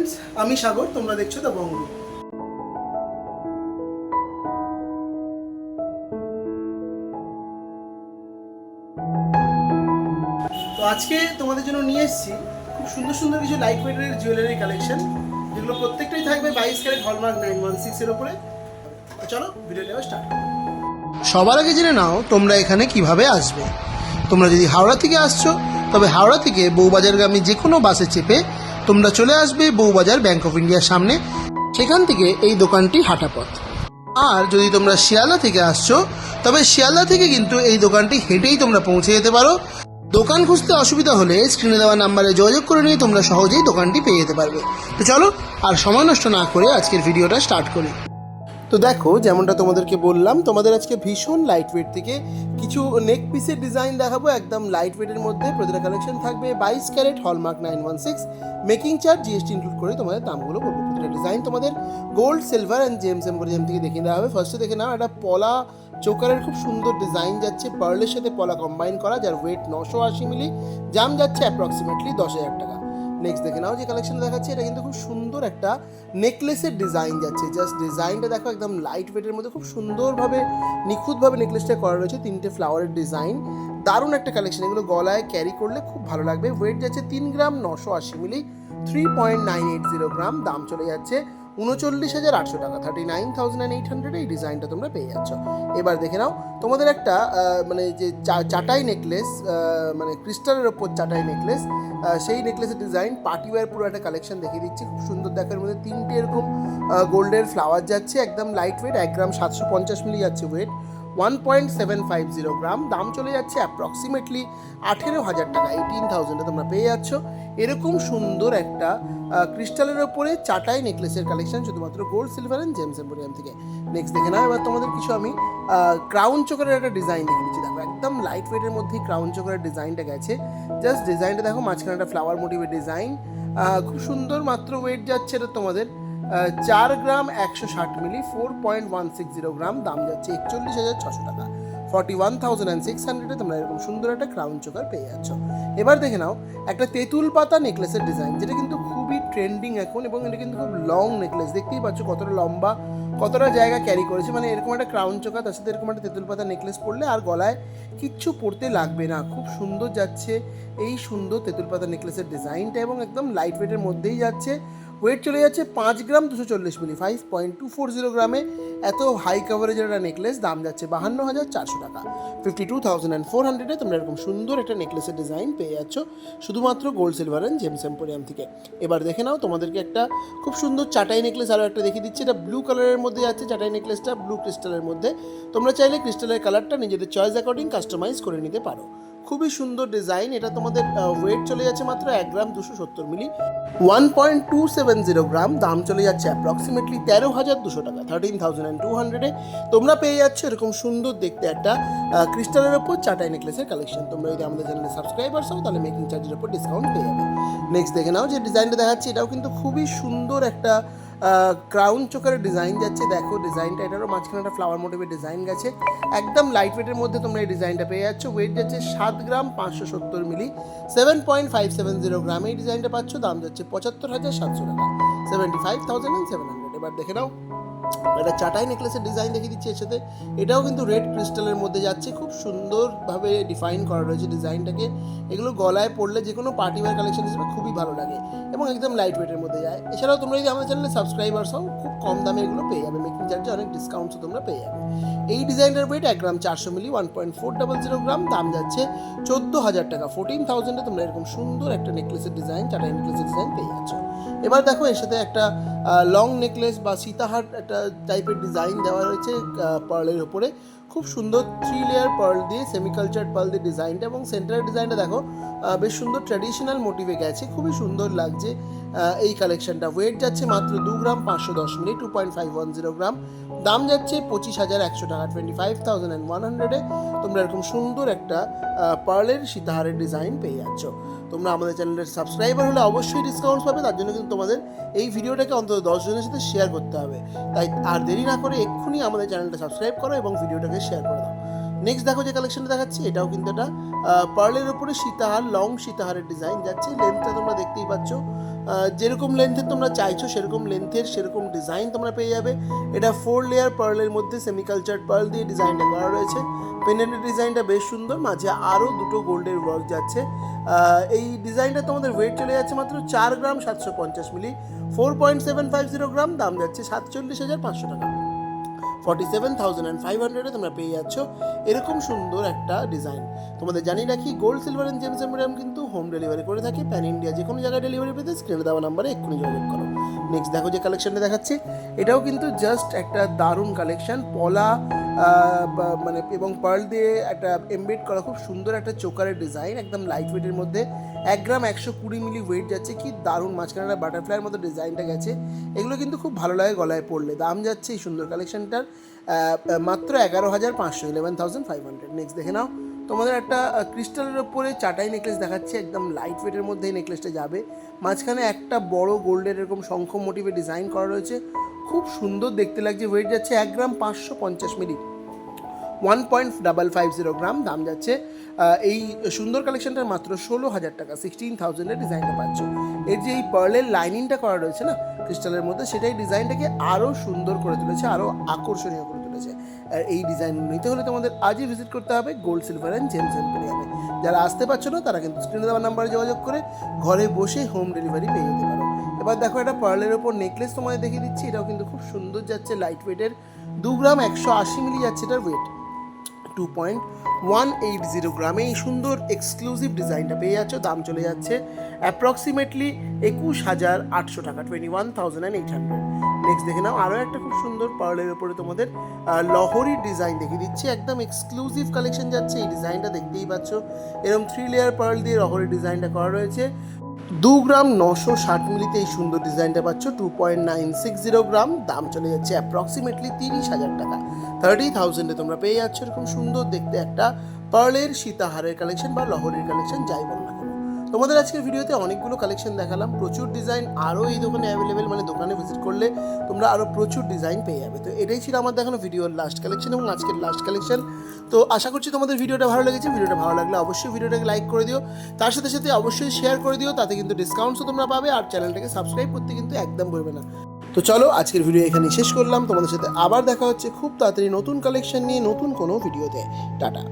Friends আমি সাগর, তোমরা দেখছ দ্য বঙ্গ তো আজকে তোমাদের জন্য নিয়ে এসেছি খুব সুন্দর সুন্দর কিছু লাইট ওয়েটের জুয়েলারি কালেকশন যেগুলো প্রত্যেকটাই থাকবে বাইশ ক্যারেট হলমার্ক নাইন ওয়ান সিক্সের উপরে চলো, ভিডিওটা স্টার্ট সবার আগে জেনে নাও, তোমরা এখানে কীভাবে আসবে। তোমরা যদি হাওড়া থেকে আসছো, তবে হাওড়া থেকে বউবাজারগামী যে কোনো বাসে চেপে তোমরা চলে আসবে বউবাজার ব্যাংক অফ ইন্ডিয়ার সামনে। সেখান থেকে এই দোকানটি হাঁটা পথ। আর যদি তোমরা শিয়ালদা থেকে আসছো, তবে শিয়ালদা থেকে কিন্তু এই দোকানটি হেঁটেই তোমরা পৌঁছে যেতে পারো। দোকান খুঁজতে অসুবিধা হলে স্ক্রিনে দেওয়া নাম্বারে যোগাযোগ করে নিয়ে তোমরা সহজেই দোকানটি পেয়ে যেতে পারবে। তো চলো, আর সময় নষ্ট না করে আজকের ভিডিওটা স্টার্ট করি। তো দেখো, যেমনটা তোমাদেরকে বললাম, তোমাদের আজকে ভীষণ লাইট ওয়েট থেকে কিছু নেক পিসের ডিজাইন দেখাবো। একদম লাইট ওয়েটের মধ্যে প্রতিটা কালেকশন থাকবে। বাইশ carat hallmark nine one six making charge GST include করে তোমাদের দামগুলো বলব। প্রতিটা ডিজাইন তোমাদের Gold Silver and Gems Emporium থেকে দেখিয়ে দেওয়া হবে। ফার্স্টে দেখে নাও একটা পলা চোকারের খুব সুন্দর ডিজাইন যাচ্ছে। পার্লের সাথে পলা কম্বাইন করা, যার ওয়েট নশো আশি মিলি জাম যাচ্ছে অ্যাপ্রক্সিমেটলি দশ হাজার টাকা। নেক্সট দেখে নাও যে কালেকশন দেখাচ্ছে, এটা কিন্তু খুব সুন্দর একটা নেকলেসের ডিজাইন যাচ্ছে। জাস্ট ডিজাইনটা দেখো একদম লাইট ওয়েটের মধ্যে খুব সুন্দরভাবে, নিখুঁতভাবে নেকলেসটা করা রয়েছে, তিনটে ফ্লাওয়ারের ডিজাইন দারুণ একটা কালেকশন এগুলো গলায় ক্যারি করলে খুব ভালো লাগবে। ওয়েট যাচ্ছে তিন গ্রাম নশো আশি milli three point nine eight zero gram, দাম চলে যাচ্ছে উনচল্লিশ হাজার আটশো টাকা thirty nine thousand eight hundred এই ডিজাইনটা তোমরা পেয়ে যাচ্ছ। এবার দেখে নাও, তোমাদের একটা মানে যে চাটাই নেকলেস মানে ক্রিস্টালের ওপর চাটাই নেকলেস সেই নেকলেসের ডিজাইন পার্টি ওয়্যার পুরো একটা কালেকশন দেখিয়ে দিচ্ছি। খুব সুন্দর দেখার মধ্যে তিনটে এরকম গোল্ডের ফ্লাওয়ার যাচ্ছে, একদম লাইট ওয়েট এক গ্রাম সাতশো পঞ্চাশ মিলি যাচ্ছে weight one point seven five zero gram. দাম চলে যাচ্ছে অ্যাপ্রক্সিমেটলি আঠেরো হাজার টাকা এইটিন থাউজেন্ডে তোমরা পেয়ে যাচ্ছ। এরকম সুন্দর একটা ক্রিস্টালের ওপরে চাটাই নেকলেসের কালেকশন শুধুমাত্র Gold Silver and Gems Emporium থেকে। নেক্সট দেখে নাও, এবার তোমাদের কিছু আমি ক্রাউন চোকারের একটা ডিজাইন দেখে দিচ্ছি দেখো, একদম লাইট ওয়েটের মধ্যেই ক্রাউন চোকারের ডিজাইনটা গেছে। জাস্ট ডিজাইনটা দেখো, মাঝখানে একটা ফ্লাওয়ার মোটিভের ডিজাইন খুব সুন্দর মাত্র ওয়েট যাচ্ছে এটা তোমাদের। চার গ্রাম একশো ষাট milli four point one six zero gram, দাম যাচ্ছে একচল্লিশ হাজার ছশো টাকা। Forty one thousand and six হান্ড্রেডে তোমরা এরকম সুন্দর একটা ক্রাউন চোকার পেয়ে যাচ্ছ। এবার দেখে নাও, একটা তেঁতুল পাতা নেকলেসের ডিজাইন যেটা কিন্তু খুবই ট্রেন্ডিং এখন এবং এটা কিন্তু খুব লং নেকলেস দেখতেই পাচ্ছ কতটা লম্বা, কতটা জায়গা ক্যারি করেছে। মানে এরকম একটা ক্রাউন চোকা তার সাথে এরকম একটা তেঁতুল পাতা নেকলেস পরলে আর গলায় কিচ্ছু পরতে লাগবে না। খুব সুন্দর যাচ্ছে এই সুন্দর তেঁতুল পাতা নেকলেসের ডিজাইনটা এবং একদম লাইট ওয়েটের মধ্যেই যাচ্ছে। ওয়েট চলে যাচ্ছে পাঁচ গ্রাম দুশো চল্লিশ milli five point two four zero গ্রামে। এত হাই কাভারেজের একটা নেকলেস দাম যাচ্ছে বাহান্ন হাজার চারশো টাকা। Fifty two thousand and four হান্ড্রেডে তোমরা এরকম সুন্দর একটা নেকলেসের ডিজাইন পেয়ে যাচ্ছ, শুধুমাত্র Gold Silver and Gems Emporium থেকে। এবার দেখে নাও, তোমাদেরকে একটা খুব সুন্দর চাটাই নেকলেস আরও একটা দেখিয়ে দিচ্ছি। এটা ব্লু কালারের মধ্যে যাচ্ছে চাটাই নেকলেসটা ব্লু ক্রিস্টালের মধ্যে। তোমরা চাইলে ক্রিস্টালের কালারটা নিজেদের চয়েস অ্যাকর্ডিং কাস্টমাইজ করে নিতে পারো। খুবই সুন্দর ডিজাইন। এটা তোমাদের ওয়েট চলে যাচ্ছে মাত্র এক গ্রাম দুশো সত্তর milli. One point two seven zero gram, দাম চলে যাচ্ছে অ্যাপ্রক্সিমেটলি তেরো হাজার দুশো টাকা থার্টিন থাউজেন্ড অ্যান্ড টু হান্ড্রেডে তোমরা পেয়ে যাচ্ছ এরকম সুন্দর দেখতে একটা ক্রিস্টালের ওপর চাটাই নেকলেসের কালেকশন তোমরা যদি আমাদের চ্যানেলে সাবস্ক্রাইবার্স হও, তাহলে মেকিং চার্জের ওপর ডিসকাউন্ট পেয়ে যাবে। নেক্সট দেখে নাও যে ডিজাইনটা দেখাচ্ছি, এটাও কিন্তু খুবই সুন্দর একটা ক্রাউন চোখের ডিজাইন যাচ্ছে। দেখো ডিজাইনটা এটারও মাঝখানে একটা ফ্লাওয়ার মোটিভের ডিজাইন গেছে। একদম লাইট ওয়েটের মধ্যে তোমরা এই ডিজাইনটা পেয়ে যাচ্ছ। ওয়েট যাচ্ছে সাত গ্রাম পাঁচশো সত্তর milli seven point five seven zero gram এই ডিজাইনটা পাচ্ছ। দাম যাচ্ছে পঁচাত্তর হাজার সাতশো টাকা। Seventy five thousand seven hundred এবার দেখে নাও। এটা চাটাই নেকলেসের ডিজাইন দেখিয়ে দিচ্ছি এর সাথে। এটাও কিন্তু রেড ক্রিস্টালের মধ্যে যাচ্ছে। খুব সুন্দরভাবে ডিফাইন করা রয়েছে ডিজাইনটাকে এগুলো গলায় পড়লে যে কোনো পার্টি ওয়ার কালেকশন হিসেবে খুবই ভালো লাগে এবং একদম লাইট ওয়েটের মধ্যে যায়। এছাড়াও তোমরা যদি আমাদের চ্যানেলে সাবস্ক্রাইবার্স হও, খুব কম দামে এগুলো পেয়ে যাবে। মেকিং চার্জে অনেক ডিসকাউন্টসও তোমরা পেয়ে যাবে। এই ডিজাইনটার ওয়েট এক গ্রাম চারশো milli one point four double zero gram দাম যাচ্ছে চোদ্দ হাজার টাকা। ফোরটিন থাউজেন্ডে তোমরা এরকম সুন্দর একটা নেকলেসের ডিজাইন চাটাই নেকলেসের ডিজাইন পেয়ে যাচ্ছ। এবার দেখো, এর সাথে একটা লং নেকলেস বা সীতাহার একটা টাইপের ডিজাইন দেওয়া রয়েছে পার্লের ওপরে। খুব সুন্দর থ্রি লেয়ার পার্ল দিয়ে সেমিকালচার পার্ল দিয়ে ডিজাইনটা এবং সেন্টারের ডিজাইনটা দেখো বেশ সুন্দর ট্র্যাডিশনাল মোটিভে গেছে, খুবই সুন্দর লাগছে এই কালেকশনটা ওয়েট যাচ্ছে মাত্র দু গ্রাম পাঁচশো দশ minute two point five one zero gram. দাম যাচ্ছে পঁচিশ হাজার একশো টাকা twenty five thousand and one হান্ড্রেডে তোমরা এরকম সুন্দর একটা পার্লের সীতাহারের ডিজাইন পেয়ে যাচ্ছ। তোমরা আমাদের চ্যানেলের সাবস্ক্রাইবার হলে অবশ্যই ডিসকাউন্ট পাবে, তার জন্য কিন্তু তোমাদের এই ভিডিওটাকে অন্তত দশ জনের সাথে শেয়ার করতে হবে। তাই আর দেরি না করে এক্ষুনি আমাদের চ্যানেলটা সাবস্ক্রাইব করো এবং ভিডিওটাকে শেয়ার করে দাও। নেক্সট দেখো যে কালেকশনটা দেখাচ্ছি, এটাও কিন্তু একটা পার্লের উপরে সীতাহার লং সীতাহারের ডিজাইন যাচ্ছে। লেন্থটা তোমরা দেখতেই পাচ্ছ। যেরকম লেন্থের তোমরা চাইছো, সেরকম লেন্থের সেরকম ডিজাইন তোমরা পেয়ে যাবে। এটা ফোর লেয়ার পার্লের মধ্যে সেমিকালচার পার্ল দিয়ে ডিজাইনটা করা রয়েছে। পেন্ডেন্টের ডিজাইনটা বেশ সুন্দর, মাঝে আরও দুটো গোল্ডের ওয়ার্ক যাচ্ছে। এই ডিজাইনটা তোমাদের ওয়েট চলে যাচ্ছে মাত্র চার গ্রাম সাতশো পঞ্চাশ milli four point seven five zero gram, দাম যাচ্ছে সাতচল্লিশ হাজার পাঁচশো টাকা। Forty seven thousand and five হান্ড্রেডে তোমরা পেয়ে যাচ্ছ এরকম সুন্দর একটা ডিজাইন। তোমাদের জানি রাখি Gold Silver and Gems Emporium কিন্তু হোম ডেলিভারি করে থাকে। প্যান ইন্ডিয়া যে কোনো জায়গায় ডেলিভারি পেতে স্ক্রিনে দেওয়া নাম্বারে এক্ষুনি যোগাযোগ করো। নেক্সট দেখো যে কালেকশনটা দেখাচ্ছি। এটাও কিন্তু জাস্ট একটা দারুণ কালেকশন পলা মানে এবং পার্ল দিয়ে একটা এমবেড করা খুব সুন্দর একটা চোকারের ডিজাইন একদম লাইট ওয়েটের মধ্যে। এক গ্রাম একশো কুড়ি মিলি ওয়েট যাচ্ছে কি দারুণ। মাঝখানে বাটারফ্লাইয়ের মতো ডিজাইনটা গেছে। এগুলো কিন্তু খুব ভালো লাগে গলায় পড়লে। দাম যাচ্ছে এই সুন্দর কালেকশনটার মাত্র এগারো হাজার পাঁচশো eleven thousand five hundred next দেখে নাও। তোমাদের একটা ক্রিস্টালের ওপরে চাটাই নেকলেস দেখাচ্ছে। একদম লাইট ওয়েটের মধ্যে এই নেকলেসটা যাবে। মাঝখানে একটা বড় গোল্ডের এরকম শঙ্খ মোটিভে ডিজাইন করা রয়েছে। খুব সুন্দর দেখতে লাগছে। ওয়েট যাচ্ছে এক গ্রাম পাঁচশো পঞ্চাশ milli. One point double five zero gram দাম যাচ্ছে এই সুন্দর কালেকশনটার মাত্র ষোলো হাজার টাকা সিক্সটিন থাউজেন্ডের ডিজাইনটা পাচ্ছ। এর যে এই পার্লের লাইনিংটা করা রয়েছে না ক্রিস্টালের মধ্যে, সেটাই ডিজাইনটাকে আরও সুন্দর করে তুলেছে আরও আকর্ষণীয় করে তুলেছে। আর এই ডিজাইন নিতে হলে তোমাদের আজই ভিজিট করতে হবে গোল্ড সিলভার অ্যান্ড জেমস এম্পেরিয়ামে যারা আসতে পারছ না, তারা কিন্তু স্ক্রিনে দেওয়ার নাম্বারে যোগাযোগ করে ঘরে বসে হোম ডেলিভারি পেয়ে যেতে পারো। এবার দেখো একটা পার্লের ওপর নেকলেস তোমাদের দেখিয়ে দিচ্ছি, এটাও কিন্তু খুব সুন্দর যাচ্ছে লাইট ওয়েটের দু গ্রাম একশো আশি মিলি যাচ্ছে এটার weight two point one eight zero গ্রামে এই সুন্দর এক্সক্লুসিভ ডিজাইনটা পেয়ে যাচ্ছ। দাম চলে যাচ্ছে অ্যাপ্রক্সিমেটলি একুশ হাজার আটশো টাকা twenty one thousand and eight hundred next দেখে নাও, আরও একটা খুব সুন্দর পার্লের ওপরে তোমাদের লহরির ডিজাইন দেখিয়ে দিচ্ছি। একদম এক্সক্লুসিভ কালেকশন যাচ্ছে, এই ডিজাইনটা দেখতেই পাচ্ছ। এরকম থ্রি লেয়ার পার্ল দিয়ে লহরির ডিজাইনটা করা রয়েছে। দু গ্রাম নশো ষাট মিলিতে এই সুন্দর ডিজাইনটা পাচ্ছ। Two point nine six zero gram, দাম চলে যাচ্ছে অ্যাপ্রক্সিমেটলি তিরিশ হাজার টাকা। থার্টি থাউজেন্ডে তোমরা পেয়ে যাচ্ছ এরকম সুন্দর দেখতে একটা পার্লের সীতাহারের কালেকশন বা লহরের কালেকশন যাই বল না তোমাদের আজকের ভিডিওতে অনেকগুলো কালেকশন দেখালাম। প্রচুর ডিজাইন আরও এই দোকানে অ্যাভেলেবেল মানে দোকানে ভিজিট করলে তোমরা আরও প্রচুর ডিজাইন পেয়ে যাবে। তো এটাই ছিল আমার দেখানো ভিডিওর লাস্ট কালেকশন এবং আজকের লাস্ট কালেকশন তো আশা করছি তোমাদের ভিডিওটা ভালো লেগেছে। ভিডিওটা ভালো লাগলে অবশ্যই ভিডিওটাকে লাইক করে দিও। তার সাথে সাথে অবশ্যই শেয়ার করে দিও। তাতে কিন্তু ডিসকাউন্টসও তোমরা পাবে আর চ্যানেলটাকে সাবস্ক্রাইব করতে কিন্তু একদম ভুলবে না। তো চলো আজকের ভিডিও এখানে শেষ করলাম। তোমাদের সাথে আবার দেখা হচ্ছে খুব তাড়াতাড়ি নতুন কালেকশন নিয়ে নতুন কোনো ভিডিওতে টাটা।